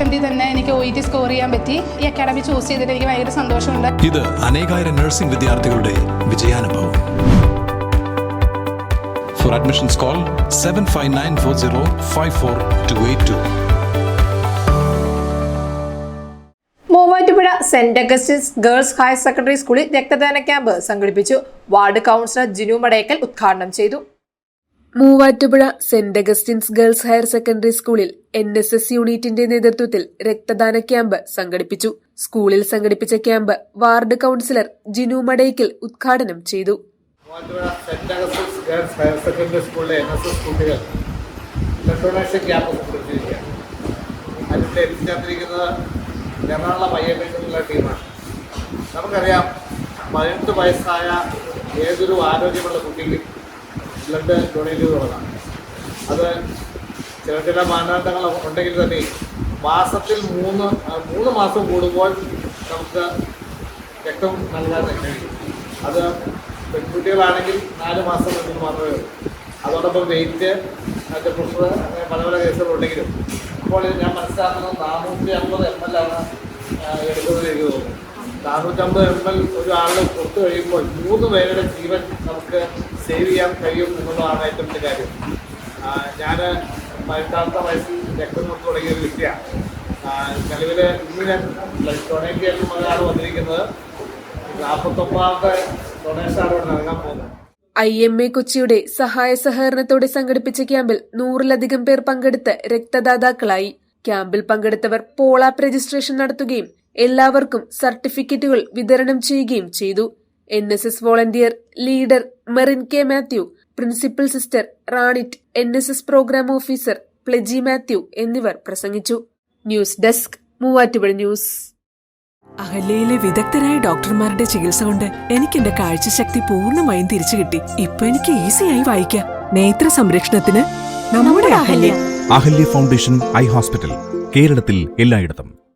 അറ്റംപ്റ്റിൽ തന്നെ എനിക്ക് O E T score ചെയ്യാൻ പറ്റി. ഈ അക്കാഡമി ചൂസ് ചെയ്തിട്ട് എനിക്ക് ഭയങ്കര സന്തോഷമുണ്ട്. ഇത് അനേകായിരം നഴ്സിംഗ് വിദ്യാർത്ഥികളുടെ വിജയാനുഭവം. For admissions call seven five nine four zero five four two eight two Muvattupuzha saint Augustine's girls higher secondary സ്കൂളിൽ രക്തദാന ക്യാമ്പ് സംഘടിപ്പിച്ചു. വാർഡ് കൗൺസിലർ ജിനു മടയക്കൽ ഉദ്ഘാടനം ചെയ്തു. Muvattupuzha saint Augustine's girls higher secondary സ്കൂളിൽ എൻ എസ് എസ് യൂണിറ്റിന്റെ നേതൃത്വത്തിൽ രക്തദാന camp സംഘടിപ്പിച്ചു. സ്കൂളിൽ സംഘടിപ്പിച്ച camp ward councillor Jinu Madaikkal ഉദ്ഘാടനം ചെയ്തു. Saint Augustine's girls higher secondary സ്കൂളിലെ കുട്ടികൾ ക്യാമ്പ് ടീമാണ്. നമുക്കറിയാം പതിനെട്ട് വയസ്സായ ഏതൊരു ആരോഗ്യമുള്ള കുട്ടിക്കും ബ്ലഡ് ഡൊണേറ്റ് ചെയ്ത് തുടങ്ങാം അത് ചില ചില മാനദണ്ഡങ്ങൾ ഉണ്ടെങ്കിൽ തന്നെ മാസത്തിൽ മൂന്ന് മൂന്ന് മാസം കൂടുമ്പോൾ നമുക്ക് രക്തം നൽകാൻ അത് പെൺകുട്ടികളാണെങ്കിൽ നാല് മാസം എന്ന് മാത്രമേ ഉള്ളൂ. അതോടൊപ്പം വെയിറ്റ് അതിന്റെ പ്രഷർ അങ്ങനെ പല പല കേസുകളുണ്ടെങ്കിലും അപ്പോൾ ഞാൻ മനസ്സിലാക്കുന്നത് നാനൂറ്റി അമ്പത് എം എൽ ആണ് എടുക്കുന്നതിലേക്ക് എടുക്കുന്നത് എനിക്ക് തോന്നുന്നു. നാനൂറ്റമ്പത് എം എൽ ഒരാളെ കൊടുത്തു കഴിയുമ്പോൾ മൂന്ന് പേരുടെ ജീവൻ നമുക്ക് സേവ് ചെയ്യാൻ കഴിയും എന്നുള്ളതാണ് ഏറ്റവും വലിയ കാര്യം. ഞാൻ പതിനെട്ടാമത്തെ വയസ്സിൽ രക്തം കൊടുത്തു തുടങ്ങിയ ഒരു വ്യക്തിയാണ്. നിലവിൽ ഇന്ന് ഞാൻ ഡൊണേറ്റ് ചെയ്യാൻ വന്നിരിക്കുന്നത്. നാൽപ്പത്തൊമ്പതാമത്തെ ഡൊണേഷനാണ് ഇവിടെ നൽകാൻ പോകുന്നത്. ഐ എം എ കൊച്ചിയുടെ സഹായ സഹകരണത്തോടെ സംഘടിപ്പിച്ച ക്യാമ്പിൽ നൂറിലധികം പേർ പങ്കെടുത്ത് രക്തദാതാക്കളായി. ക്യാമ്പിൽ പങ്കെടുത്തവർ പോളാപ്പ് രജിസ്ട്രേഷൻ നടത്തുകയും എല്ലാവർക്കും സർട്ടിഫിക്കറ്റുകൾ വിതരണം ചെയ്യുകയും ചെയ്തു. N S S volunteer leader Merin K Mathew principal sister Ranit N S S program officer Plaji Mathew എന്നിവർ പ്രസംഗിച്ചു. News desk Muvattupuzha news. അഹല്യയിലെ വിദഗ്ധരായ ഡോക്ടർമാരുടെ ചികിത്സ കൊണ്ട് എനിക്ക് എന്റെ കാഴ്ചശക്തി പൂർണമായും തിരിച്ചു കിട്ടി. ഇപ്പൊ എനിക്ക് ഈസിയായി വായിക്കാം. നേത്ര സംരക്ഷണത്തിന് നമ്മുടെ Ahalya. Ahalya foundation eye hospital കേരളത്തിൽ എല്ലായിടത്തും.